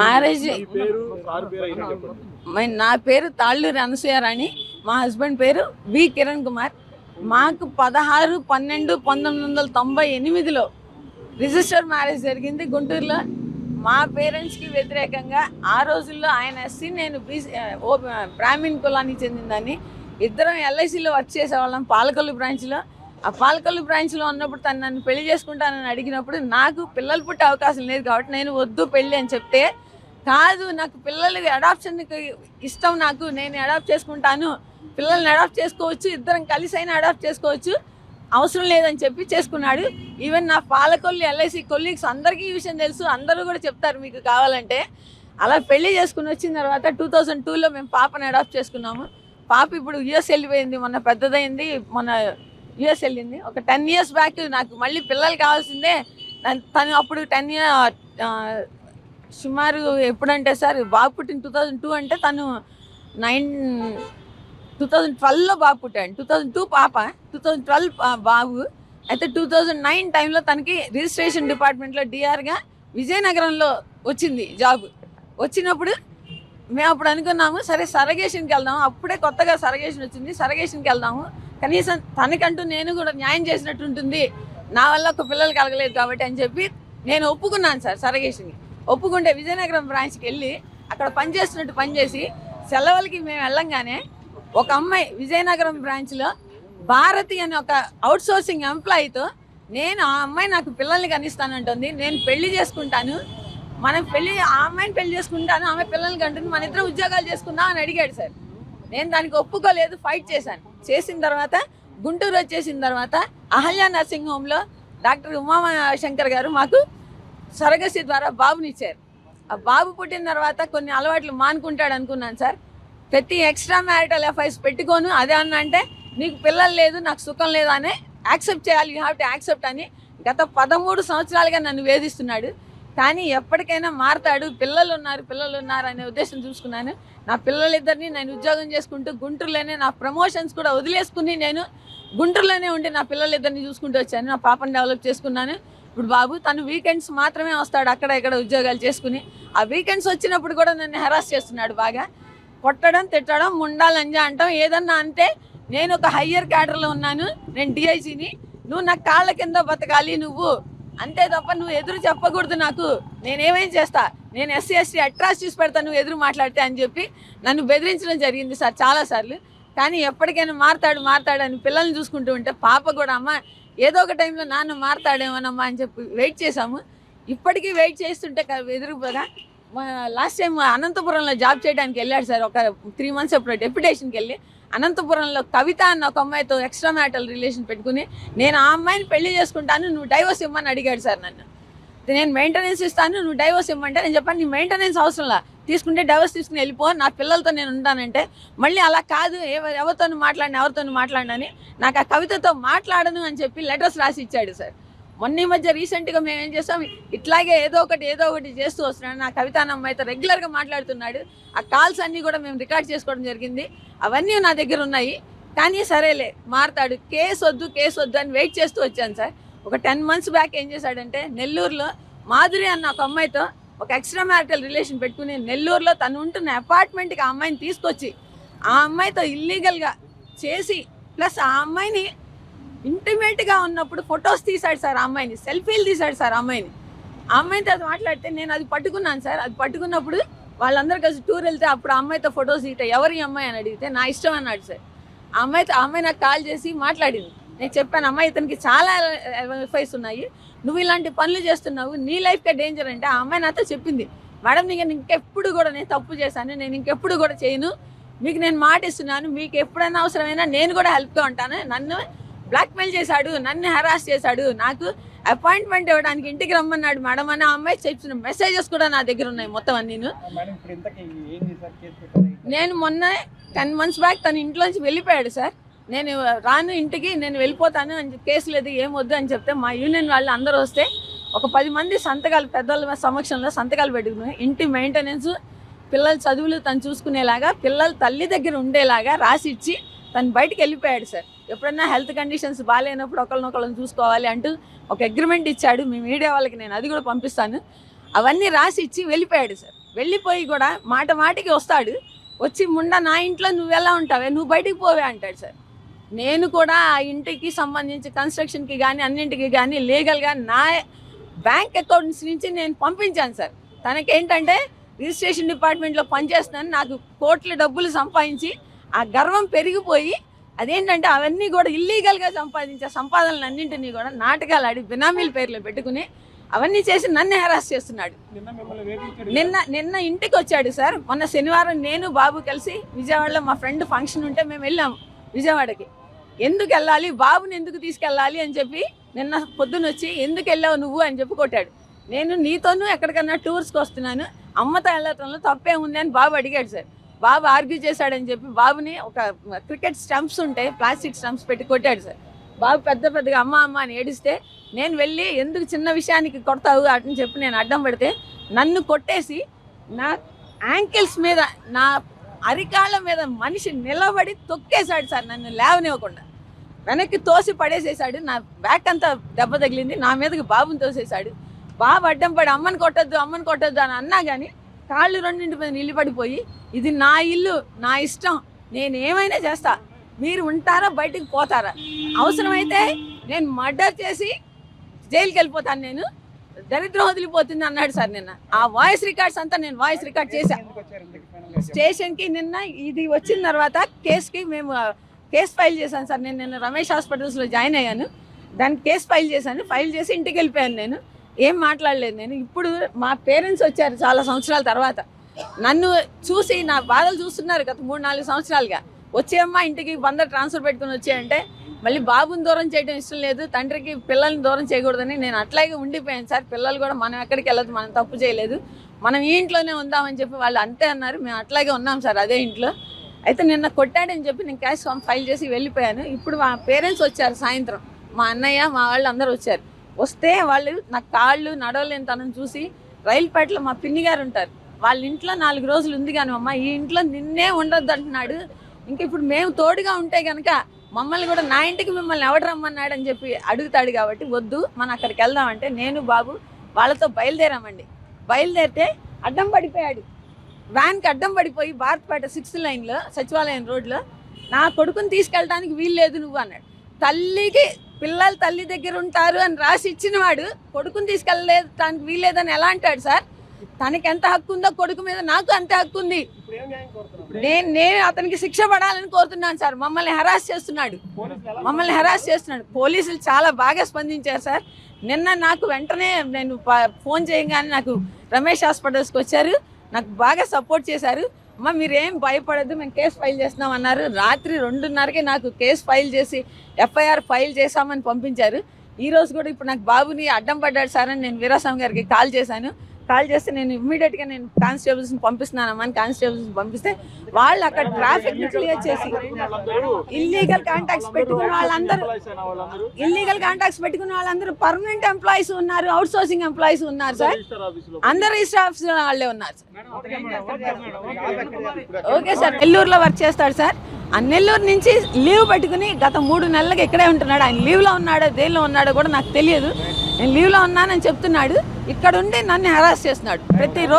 Marriage నా పేరు తాళ్ళూరి అనసూయారాణి మా హస్బెండ్ పేరు వి. కిరణ్ కుమార్. మాకు పదహారు పన్నెండు పంతొమ్మిది వందల తొంభై ఎనిమిదిలో రిజిస్టర్ మ్యారేజ్ జరిగింది గుంటూరులో. మా పేరెంట్స్కి వ్యతిరేకంగా ఆ రోజుల్లో ఆయన ఎస్సీ నేను బీసీ ఓ కులానికి చెందిందని ఇద్దరం ఎల్ఐసిలో వర్క్ చేసేవాళ్ళం పాలకొల్లు బ్రాంచ్లో. ఆ పాలకొల్లు బ్రాంచ్లో ఉన్నప్పుడు తను నన్ను పెళ్ళి చేసుకుంటానని అడిగినప్పుడు నాకు పిల్లలు పుట్టే అవకాశం లేదు కాబట్టి నేను వద్దు పెళ్ళి అని చెప్తే కాదు నాకు పిల్లలు అడాప్షన్కి ఇష్టం నాకు నేను అడాప్ట్ చేసుకుంటాను. పిల్లల్ని అడాప్ట్ చేసుకోవచ్చు ఇద్దరం కలిసి అయినా అడాప్ట్ చేసుకోవచ్చు. అవసరం లేదని చెప్పి చేసుకున్నాడు. ఈవెన్ నా పాలకొల్లి ఎల్ఐసి కొలీగ్స్ అందరికీ ఈ విషయం తెలుసు. అందరూ కూడా చెప్తారు మీకు కావాలంటే. అలా పెళ్ళి చేసుకుని వచ్చిన తర్వాత టూ థౌజండ్ టూలో మేము పాపని అడాప్ట్ చేసుకున్నాము. పాప ఇప్పుడు యుఎస్ వెళ్ళిపోయింది. మొన్న పెద్దదైంది. మొన్న యుఎస్ వెళ్ళింది. ఒక టెన్ ఇయర్స్ బ్యాక్ నాకు మళ్ళీ పిల్లలు కావాల్సిందే. తను అప్పుడు టెన్ ఇయర్ సుమారు ఎప్పుడంటే సార్ బాబు పుట్టిన టూ థౌజండ్ టూ అంటే తను నైన్ టూ థౌజండ్ ట్వెల్వ్లో బాబు పుట్టాడు. టూ థౌజండ్ టూ పాప టూ థౌజండ్ ట్వెల్వ్ బాబు. అయితే టూ థౌజండ్ నైన్ టైంలో తనకి రిజిస్ట్రేషన్ డిపార్ట్మెంట్లో డిఆర్గా విజయనగరంలో వచ్చింది జాబ్ వచ్చినప్పుడు మేము అప్పుడు అనుకున్నాము సరే సరగేషన్కి వెళ్దాము అప్పుడే కొత్తగా సరగేషన్ వచ్చింది. సరగేషన్కి వెళ్దాము. కనీసం తనకంటూ నేను కూడా న్యాయం చేసినట్టు ఉంటుంది నా వల్ల ఒక పిల్లలు కలగలేదు కాబట్టి అని చెప్పి నేను ఒప్పుకున్నాను సార్ సరగేషన్కి ఒప్పుకుంటే విజయనగరం బ్రాంచ్కి వెళ్ళి అక్కడ పనిచేస్తున్నట్టు పనిచేసి సెలవులకి మేము వెళ్ళంగానే ఒక అమ్మాయి విజయనగరం బ్రాంచ్లో భారతి అనే ఒక అవుట్సోర్సింగ్ ఎంప్లాయీతో నేను ఆ అమ్మాయి నాకు పిల్లల్ని కనిస్తానంటుంది. నేను పెళ్ళి చేసుకుంటాను. మనం పెళ్ళి ఆ అమ్మాయిని పెళ్ళి చేసుకుంటాను. ఆమె పిల్లల్ని కంటుంది మన ఇద్దరు ఉద్యోగాలు చేసుకుందాం అని అడిగాడు సార్. నేను దానికి ఒప్పుకోలేదు ఫైట్ చేశాను. చేసిన తర్వాత గుంటూరు వచ్చేసిన తర్వాత అహల్య నర్సింగ్ హోమ్లో డాక్టర్ ఉమాశంకర్ గారు మాకు స్వరగసి ద్వారా బాబునిచ్చారు ఆ బాబు పుట్టిన తర్వాత కొన్ని అలవాట్లు మానుకుంటాడు అనుకున్నాను సార్. ప్రతి ఎక్స్ట్రా మ్యారిటల్ ఎఫ్ఐస్ పెట్టుకోను అదే అన్న అంటే నీకు పిల్లలు లేదు నాకు సుఖం లేదు అని యాక్సెప్ట్ చేయాలి యూ హ్యావ్ టు యాక్సెప్ట్ అని గత పదమూడు సంవత్సరాలుగా నన్ను వేధిస్తున్నాడు. కానీ ఎప్పటికైనా మారతాడు పిల్లలు ఉన్నారు పిల్లలు ఉన్నారు అనే ఉద్దేశం చూసుకున్నాను. నా పిల్లలిద్దరిని నేను ఉద్యోగం చేసుకుంటూ గుంటూరులోనే నా ప్రమోషన్స్ కూడా వదిలేసుకుని నేను గుంటూరులోనే ఉండి నా పిల్లలిద్దరిని చూసుకుంటూ వచ్చాను. నా పాపని డెవలప్ చేసుకున్నాను. ఇప్పుడు బాబు తను వీకెండ్స్ మాత్రమే వస్తాడు అక్కడ ఇక్కడ ఉద్యోగాలు చేసుకుని. ఆ వీకెండ్స్ వచ్చినప్పుడు కూడా నన్ను హెరాస్ చేస్తున్నాడు బాగా. కొట్టడం తిట్టడం ముండాలంజా అంటాం. ఏదన్నా అంటే నేను ఒక హయ్యర్ క్యాడర్లో ఉన్నాను. నేను డిఐజీని నువ్వు నా కాళ్ళ కింద బతకాలి నువ్వు. అంతే తప్ప నువ్వు ఎదురు చెప్పకూడదు నాకు. నేనేమేం చేస్తా? నేను ఎస్సీ ఎస్టీ అట్రాసిటీస్ పెడతాను నువ్వు ఎదురు మాట్లాడితే అని చెప్పి నన్ను బెదిరించడం జరిగింది సార్ చాలాసార్లు కానీ ఎప్పటికైనా మారతాడు మారతాడు అని పిల్లల్ని చూసుకుంటూ ఉంటే పాప కూడా అమ్మ ఏదో ఒక టైంలో నాన్న మారతాడేమోనమ్మా అని చెప్పి వెయిట్ చేశాము. ఇప్పటికీ వెయిట్ చేస్తుంటే ఎదురు ఎదురుపోగా లాస్ట్ టైం అనంతపురంలో జాబ్ చేయడానికి వెళ్ళాడు సార్ ఒక త్రీ మంత్స్ అప్పుడు డెప్యుటేషన్కి వెళ్ళి. అనంతపురంలో కవిత అన్న ఒక అమ్మాయితో ఎక్స్ట్రా మ్యాటల్ రిలేషన్ పెట్టుకుని నేను ఆ అమ్మాయిని పెళ్ళి చేసుకుంటాను నువ్వు డైవర్స్ ఇవ్వమని అడిగాడు సార్ నన్ను. నేను మెయింటెనెన్స్ ఇస్తాను నువ్వు డైవర్స్ ఇమ్మంటే నేను చెప్పాను నీ మెయింటెనెన్స్ అవసరంలా తీసుకుంటే డైవర్స్ తీసుకుని వెళ్ళిపో నా పిల్లలతో నేను ఉంటానంటే మళ్ళీ అలా కాదు ఎవ- ఎవరితో మాట్లాడిన ఎవరితో మాట్లాడినని నాకు ఆ కవితతో మాట్లాడను అని చెప్పి లెటర్స్ రాసి ఇచ్చాడు సార్. మొన్న ఈ మధ్య రీసెంట్గా మేము ఏం చేస్తాం ఇట్లాగే ఏదో ఒకటి ఏదో ఒకటి చేస్తూ వస్తున్నాడు. నా కవితానమ్మ అయితే రెగ్యులర్గా మాట్లాడుతున్నాడు. ఆ కాల్స్ అన్నీ కూడా మేము రికార్డ్ చేసుకోవడం జరిగింది. అవన్నీ నా దగ్గర ఉన్నాయి. కానీ సరేలే మారతాడు. కేసు వద్దు కేసు వద్దు అని వెయిట్ చేస్తూ వచ్చాను సార్. ఒక టెన్ మంత్స్ బ్యాక్ ఏం చేశాడంటే నెల్లూరులో మాధురి అన్న ఒక అమ్మాయితో ఒక ఎక్స్ట్రా మ్యారిటల్ రిలేషన్ పెట్టుకుని నెల్లూరులో తను ఉంటున్న అపార్ట్మెంట్కి ఆ అమ్మాయిని తీసుకొచ్చి ఆ అమ్మాయితో ఇల్లీగల్గా చేసి ప్లస్ ఆ అమ్మాయిని ఇంటిమేట్గా ఉన్నప్పుడు ఫొటోస్ తీశాడు సార్ అమ్మాయిని సెల్ఫీలు తీశాడు సార్ అమ్మాయిని. అమ్మాయితో అది మాట్లాడితే నేను అది పట్టుకున్నాను సార్. అది పట్టుకున్నప్పుడు వాళ్ళందరూ కలిసి టూర్ వెళ్తే అప్పుడు అమ్మాయితో ఫొటోస్ తీట ఎవరి అమ్మాయి అని అడిగితే నా ఇష్టం అన్నాడు సార్. ఆ అమ్మాయితో అమ్మాయి నాకు కాల్ చేసి మాట్లాడింది. నేను చెప్పాను అమ్మాయి ఇతనికి చాలా ఎఫ్ఐస్ ఉన్నాయి. నువ్వు ఇలాంటి పనులు చేస్తున్నావు. నీ లైఫ్కే డేంజర్ అంటే ఆ అమ్మాయి నాతో చెప్పింది. మేడం నీకు ఇంకెప్పుడు కూడా నేను తప్పు చేశాను. నేను ఇంకెప్పుడు కూడా చేయను. మీకు నేను మాట ఇస్తున్నాను. మీకు ఎప్పుడైనా అవసరమైనా నేను కూడా హెల్ప్గా ఉంటాను. నన్ను బ్లాక్మెయిల్ చేశాడు నన్ను హెరాస్ చేశాడు నాకు అపాయింట్మెంట్ ఇవ్వడానికి ఇంటికి రమ్మన్నాడు మేడం అని ఆ అమ్మాయి చెప్పిన మెసేజెస్ కూడా నా దగ్గర ఉన్నాయి మొత్తం అన్నీ నేను. మొన్న టెన్ మంత్స్ బ్యాక్ తన ఇంట్లోంచి వెళ్ళిపోయాడు సార్. నేను రాను ఇంటికి నేను వెళ్ళిపోతాను అని చెప్పి కేసు లేదు ఏం వద్దు అని చెప్తే మా యూనియన్ వాళ్ళు అందరూ వస్తే ఒక పది మంది సంతకాలు పెద్దల సమక్షంలో సంతకాలు పెట్టుకుని ఇంటి మెయింటెనెన్స్ పిల్లల చదువులు తను చూసుకునేలాగా పిల్లల తల్లి దగ్గర ఉండేలాగా రాసి ఇచ్చి తను బయటికి వెళ్ళిపోయాడు సార్. ఎప్పుడన్నా హెల్త్ కండిషన్స్ బాగాలేనప్పుడు ఒకరినొకళ్ళని చూసుకోవాలి అంటూ ఒక అగ్రిమెంట్ ఇచ్చాడు మీ మీడియా వాళ్ళకి నేను అది కూడా పంపిస్తాను. అవన్నీ రాసి ఇచ్చి వెళ్ళిపోయాడు సార్. వెళ్ళిపోయి కూడా మాట మాటికి వస్తాడు. వచ్చి ముండ నా ఇంట్లో నువ్వు ఎలా ఉంటావే? నువ్వు బయటికి పోవే అంటాడు సార్. నేను కూడా ఆ ఇంటికి సంబంధించి కన్స్ట్రక్షన్కి కానీ అన్నింటికి కానీ లీగల్గా నా బ్యాంక్ అకౌంట్స్ నుంచి నేను పంపించాను సార్. తనకేంటంటే రిజిస్ట్రేషన్ డిపార్ట్మెంట్లో పనిచేస్తున్నాను. నాకు కోట్ల డబ్బులు సంపాదించి ఆ గర్వం పెరిగిపోయి అదేంటంటే అవన్నీ కూడా ఇల్లీగల్గా సంపాదించే సంపాదనలు అన్నింటినీ కూడా నాటకాలు ఆడి బినామీల పేర్లు పెట్టుకుని అవన్నీ చేసి నన్ను హెరాస్ చేస్తున్నాడు. నిన్న నిన్న ఇంటికి వచ్చాడు సార్. మొన్న శనివారం నేను బాబు కలిసి విజయవాడలో మా ఫ్రెండ్ ఫంక్షన్ ఉంటే మేము వెళ్ళాము విజయవాడకి. ఎందుకు వెళ్ళాలి? బాబుని ఎందుకు తీసుకెళ్ళాలి అని చెప్పి నిన్న పొద్దున వచ్చి ఎందుకు వెళ్ళావు నువ్వు అని చెప్పి కొట్టాడు. నేను నీతోనూ ఎక్కడికన్నా టూర్స్కి వస్తున్నాను. అమ్మతో వెళ్ళటంలో తప్పే ఉంది అని బాబు అడిగాడు సార్. బాబు ఆర్గ్యూ చేశాడని చెప్పి బాబుని ఒక క్రికెట్ స్టంప్స్ ఉంటాయి ప్లాస్టిక్ స్టంప్స్ పెట్టి కొట్టాడు సార్. బాబు పెద్ద పెద్దగా అమ్మ అమ్మ అని ఏడిస్తే నేను వెళ్ళి ఎందుకు చిన్న విషయానికి కొడతావు అని చెప్పి నేను అడ్డం పెడితే నన్ను కొట్టేసి నా యాంకిల్స్ మీద నా అరికాళ్ళ మీద మనిషి నిలబడి తొక్కేశాడు సార్ నన్ను లేవనివ్వకుండా. వెనక్కి తోసి పడేసేసాడు నా బ్యాక్ అంతా దెబ్బ తగిలింది నా మీదకి బాబుని తోసేశాడు. బాబు అడ్డం పడి అమ్మని కొట్టద్దు అమ్మని కొట్టద్దు అని అన్నా కానీ కాళ్ళు రెండింటి మీద నిలబడిపోయి ఇది నా ఇల్లు నా ఇష్టం నేను ఏమైనా చేస్తా. మీరు ఉంటారా బయటికి పోతారా? అవసరమైతే నేను మర్డర్ చేసి జైలుకి వెళ్ళిపోతాను నేను. దరిద్రం వదిలిపోతుంది అన్నాడు సార్ నిన్న. ఆ వాయిస్ రికార్డ్స్ అంతా నేను వాయిస్ రికార్డ్ చేశా. స్టేషన్కి నిన్న ఇది వచ్చిన తర్వాత కేసుకి మేము కేసు ఫైల్ చేశాను సార్. నేను నిన్న రమేష్ హాస్పిటల్స్లో జాయిన్ అయ్యాను. దానికి కేసు ఫైల్ చేశాను. ఫైల్ చేసి ఇంటికి వెళ్ళిపోయాను నేను. ఏం మాట్లాడలేదు నేను. ఇప్పుడు మా పేరెంట్స్ వచ్చారు చాలా సంవత్సరాల తర్వాత. నన్ను చూసి నా బాధలు చూస్తున్నారు గత మూడు నాలుగు సంవత్సరాలుగా. వచ్చేయమ్మా ఇంటికి వంద ట్రాన్స్ఫర్ పెట్టుకుని వచ్చాయంటే మళ్ళీ బాబుని దూరం చేయడం ఇష్టం లేదు తండ్రికి పిల్లల్ని దూరం చేయకూడదని నేను అట్లాగే ఉండిపోయాను సార్. పిల్లలు కూడా మనం ఎక్కడికి వెళ్ళదు మనం తప్పు చేయలేదు. మనం ఈ ఇంట్లోనే ఉందామని చెప్పి వాళ్ళు అంతే అన్నారు. మేము అట్లాగే ఉన్నాం సార్ అదే ఇంట్లో. అయితే నిన్న కొట్టాడని చెప్పి నేను క్యాష్ ఫామ్ ఫైల్ చేసి వెళ్ళిపోయాను. ఇప్పుడు మా పేరెంట్స్ వచ్చారు సాయంత్రం. మా అన్నయ్య మా వాళ్ళు అందరూ వచ్చారు. వస్తే వాళ్ళు నా కాళ్ళు నడవలేని తనని చూసి రైలుపేటలో మా పిన్ని గారు ఉంటారు. వాళ్ళ ఇంట్లో నాలుగు రోజులు ఉంది కానీ అమ్మ ఈ ఇంట్లో నిన్నే ఉండొద్దు అంటున్నాడు. ఇంక ఇప్పుడు మేము తోడుగా ఉంటే కనుక మమ్మల్ని కూడా నా ఇంటికి మిమ్మల్ని ఎవడు రమ్మన్నాడు అని చెప్పి అడుగుతాడు కాబట్టి వద్దు మనం అక్కడికి వెళ్దామంటే నేను బాబు వాళ్ళతో బయలుదేరామండి. బయలుదేరితే అడ్డం పడిపోయాడు. వ్యాన్కి అడ్డం పడిపోయి భారత్పేట సిక్స్త్ లైన్లో సచివాలయం రోడ్లో నా కొడుకుని తీసుకెళ్ళడానికి వీలు లేదు నువ్వు అన్నాడు. తల్లికి పిల్లలు తల్లి దగ్గర ఉంటారు అని రాసి ఇచ్చిన వాడు కొడుకుని తీసుకెళ్ళలేదానికి వీల్లేదని ఎలా అంటాడు సార్? తనకి ఎంత హక్కు ఉందో కొడుకు మీద నాకు అంతే హక్కు ఉంది. నేను నేను అతనికి శిక్ష పడాలని కోరుతున్నాను సార్. మమ్మల్ని హెరాస్ చేస్తున్నాడు. మమ్మల్ని హెరాస్ చేస్తున్నాడు. పోలీసులు చాలా బాగా స్పందించారు సార్. నిన్న నాకు వెంటనే నేను ఫోన్ చేయగానే నాకు రమేష్ హాస్పిటల్స్కి వచ్చారు. నాకు బాగా సపోర్ట్ చేశారు. అమ్మ మీరేం భయపడద్దు మేము కేసు ఫైల్ చేస్తున్నాం అన్నారు. రాత్రి రెండున్నరకే నాకు కేసు ఫైల్ చేసి ఎఫ్ఐఆర్ ఫైల్ చేశామని పంపించారు. ఈ రోజు కూడా ఇప్పుడు నాకు బాబుని అడ్డం పడ్డాడు సార్ అని నేను వీరాస్వామి గారికి కాల్ చేశాను. కాల్ చేస్తే నేను ఇమ్మీడియట్గా నేను కానిస్టేబుల్స్ని పంపిస్తున్నానమ్మా అని కానిస్టేబుల్స్ని పంపిస్తే వాళ్ళు అక్కడ ట్రాఫిక్ క్లియర్ చేసి ఇల్లీగల్ కాంటాక్ట్స్ పెట్టుకున్న వాళ్ళందరూ ఇల్లీగల్ కాంటాక్ట్స్ పెట్టుకున్న వాళ్ళందరూ పర్మనెంట్ ఎంప్లాయీస్ ఉన్నారు అవుట్ సోర్సింగ్ ఎంప్లాయీస్ ఉన్నారు సార్. అందరు రిజిస్టర్ ఆఫీస్ వాళ్ళే ఉన్నారు సార్. ఓకే సార్ నెల్లూరులో వర్క్ చేస్తాడు సార్. ఆ నెల్లూరు నుంచి లీవ్ పెట్టుకుని గత మూడు నెలలకు ఇక్కడే ఉంటున్నాడు. ఆయన లీవ్లో ఉన్నాడో దేనిలో ఉన్నాడో కూడా నాకు తెలియదు. నేను లీవ్లో ఉన్నానని చెప్తున్నాడు. ఇక్కడ ఉండి నన్ను హెరాస్ చేస్తున్నాడు. ప్రతిరోజు